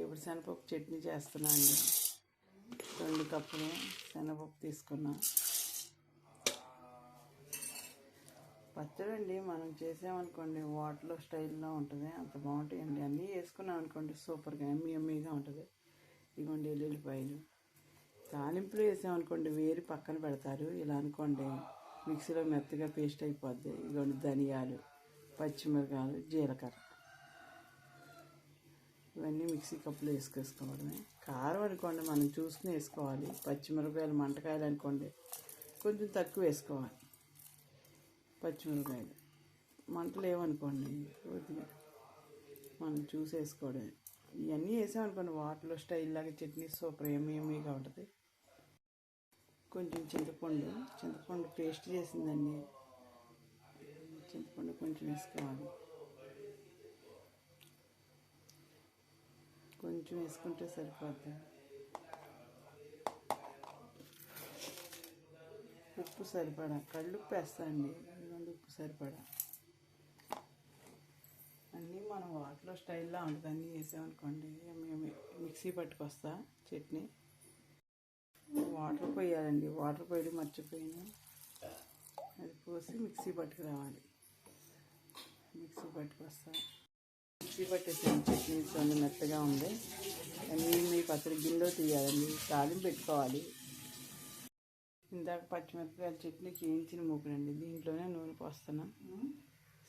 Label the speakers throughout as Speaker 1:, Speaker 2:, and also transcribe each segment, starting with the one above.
Speaker 1: ఇప్పుడు శనగపప్పు చట్నీ చేస్తున్నా అండి. రెండు కప్పులు శనగపప్పు తీసుకున్నా. పచ్చడి అండి మనం చేసామనుకోండి వాటర్లో స్టైల్లో ఉంటుంది. అంత బాగుంటాయండి. అన్నీ వేసుకున్నాం అనుకోండి సూపర్గా ఎమ్మి ఎమ్మిగా ఉంటుంది. ఇదిగోండి ఎల్లుల్లిపాయలు. తాలింపులు వేసామనుకోండి వేరు పక్కన పెడతారు. ఇలా అనుకోండి మిక్సీలో మెత్తగా పేస్ట్ అయిపోద్ది. ఇదిగోండి ధనియాలు పచ్చిమిరకాయలు జీలకర్ర. ఇవన్నీ మిక్సీ కప్పులో వేసుకేసుకోవడమే కారం అనుకోండి మనం చూసుకుని వేసుకోవాలి. పచ్చిమిరపకాయలు మంటకాయలు అనుకోండి కొంచెం తక్కువ వేసుకోవాలి. పచ్చిమిరపకాయలు. మంటలు ఏమనుకోండి కొద్దిగా మనం చూసి వేసుకోవడమే. ఇవన్నీ వేసామనుకోండి వాటిలో స్టైల్ లాగా చట్నీ సూపర్ ఏమి ఏమీగా ఉంటుంది? కొంచెం చింతపండు. చింతపండు పేస్ట్ చేసిందండి. చింతపండు కొంచెం వేసుకోవాలి. కొంచెం వేసుకుంటే సరిపోద్ది. ఉప్పు సరిపడా? కళ్ళుప్పు వేస్తా అండి. ఉప్పు సరిపడా? అన్నీ మనం వాటిలో స్టైల్లో ఉంటుంది. అన్నీ వేసామనుకోండి మిక్సీ పట్టుకొస్తా చట్నీ. వాటర్ పోయాలండి. వాటర్ పోయి మర్చిపోయాను. అది పోసి మిక్సీ పట్టుకురావాలి. మిక్సీ పట్టుకొస్తా. మిక్సీ పట్టేసాను చట్నీ చూడండి మెత్తగా ఉంది. అన్నీ మీ పచ్చడి గిన్నెలో తీయాలండి. తాలింపు పెట్టుకోవాలి. ఇందాక పచ్చిమిరపకాయల చట్నీకి వేయించిన మూకులండి. దీంట్లోనే నూనె పోస్తున్నాం.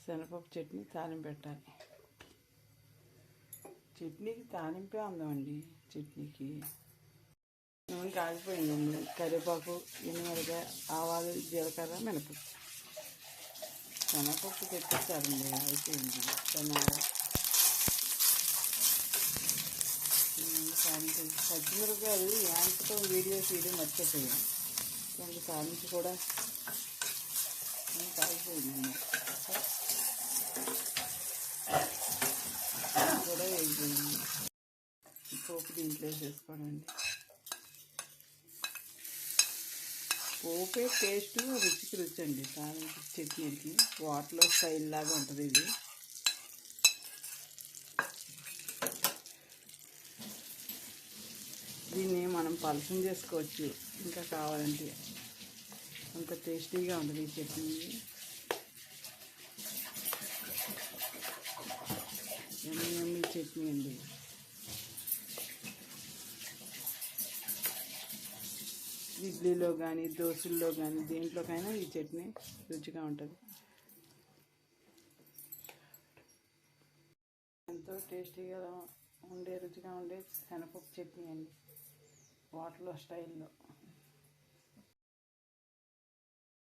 Speaker 1: శనగపప్పు చట్నీ తాలింపు పెట్టాలి. చట్నీకి తాలింపే ఉందామండి చట్నీకి నూనె కాగిపోయిందండి కరివేపాకు ఎనిమిరగా ఆవాలు జీలకర్ర మినపప్పు. శనగపప్పు పెట్టేస్తారండి అయిపోయింది. ధన్యవాదాలు పచ్చిమిరపకాయలు యాంతతో వీడియో తీయడం మర్చిపోయాను. రెండు సాధించి కూడా కాగిపోయిందండి కూడా వేగిపోయింది పోపు దీంట్లో వేసేసుకోనండి పోపే టేస్ట్ రుచికి రుచి అండి. తాలింపు చట్నీకి వాటర్లో స్టైల్ లాగా ఉంటుంది ఇది. దీన్ని మనం పలసం చేసుకోవచ్చు. ఇంకా కావాలంటే అంత టేస్టీగా ఉంటుంది ఈ చట్నీ. ఎమ్మి ఎమ్మి చట్నీ అండి. ఇడ్లీలో కానీ దోశల్లో కానీ దేంట్లోకైనా ఈ చట్నీ రుచిగా ఉంటుంది. ఎంతో టేస్టీగా ఉండే రుచిగా ఉండే శనగపప్పు చట్నీ అండి. వాటిలో స్టైల్లో.